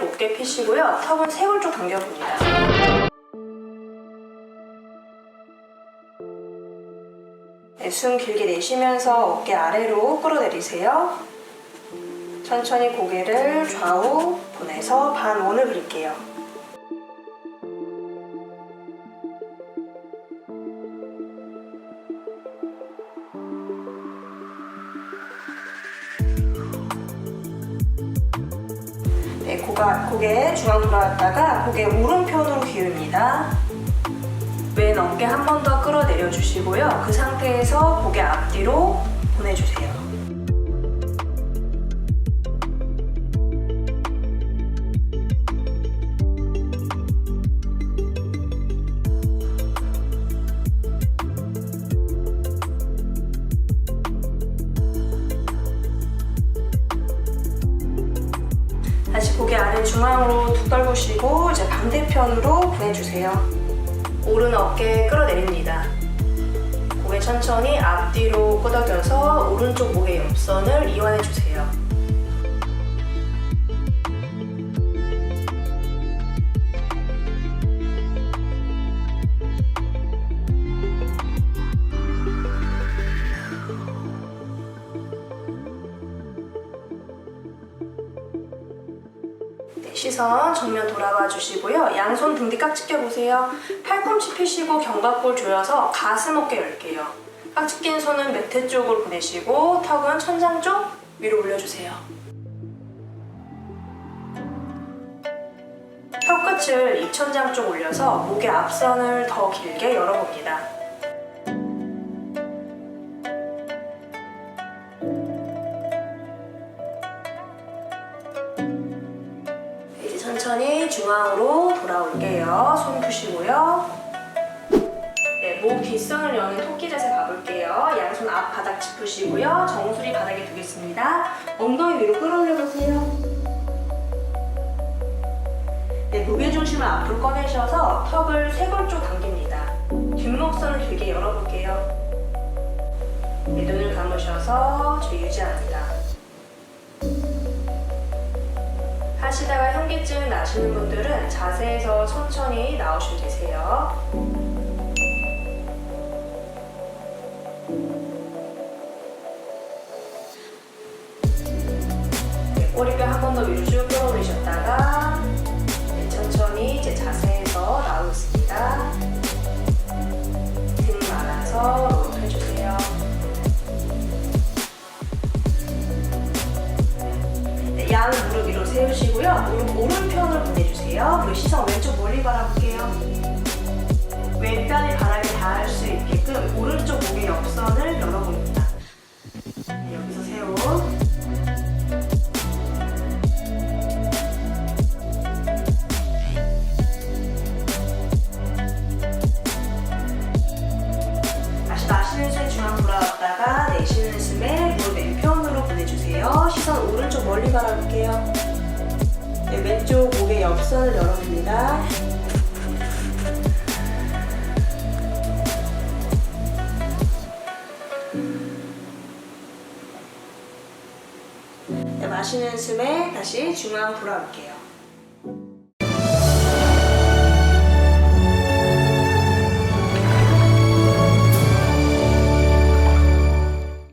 높게 펴시고요. 턱은 세골 쪽 당겨봅니다. 네, 숨 길게 내쉬면서 어깨 아래로 끌어내리세요. 천천히 고개를 좌우 보내서 반원을 그릴게요. 고가, 고개 중앙 돌아왔다가 고개 오른편으로 기울입니다. 왼 어깨 한 번 더 끌어내려 주시고요. 그 상태에서 고개 앞뒤로 보내주세요. 아래 중앙으로 툭 떨구시고 이제 반대편으로 보내주세요. 오른 어깨 끌어내립니다. 고개 천천히 앞뒤로 끄덕여서 오른쪽 목의 옆선을 이완해 주세요. 시선 정면 돌아봐 주시고요. 양손 등 뒤 깍지 껴 보세요. 팔꿈치 펴시고 견갑골 조여서 가슴 어깨 열게요. 깍지 낀 손은 매트 쪽으로 보내시고 턱은 천장 쪽 위로 올려주세요. 혀끝을 입천장 쪽 올려서 목의 앞선을 더 길게 열어봅니다. 천천히 중앙으로 돌아올게요. 손 푸시고요. 네, 목 뒷선을 여는 토끼 자세 가볼게요. 양손 앞 바닥 짚으시고요. 정수리 바닥에 두겠습니다. 엉덩이 위로 끌어올려 보세요. 네, 무게 중심을 앞으로 꺼내셔서 턱을 세골 쪽 당깁니다. 뒷목선을 길게 열어볼게요. 네, 눈을 감으셔서 저 유지합니다. 현기증 나시는 분들은 자세에서 천천히 나오시면 되세요. 세우시고요. 무릎 오른편으로 보내주세요. 그리고 시선 왼쪽 멀리 바라볼게요. 왼편이 바닥에 닿을 수 있게끔 오른쪽 목의 옆선을 열어봅니다. 네, 여기서 세우. 다시 마시는 숨 중앙 돌아왔다가 내쉬는 숨에 무릎 왼편으로 보내주세요. 시선 오른쪽 멀리 바라볼게요. 네, 왼쪽 목의 옆선을 열어봅니다. 네, 마시는 숨에 다시 중앙 돌아올게요.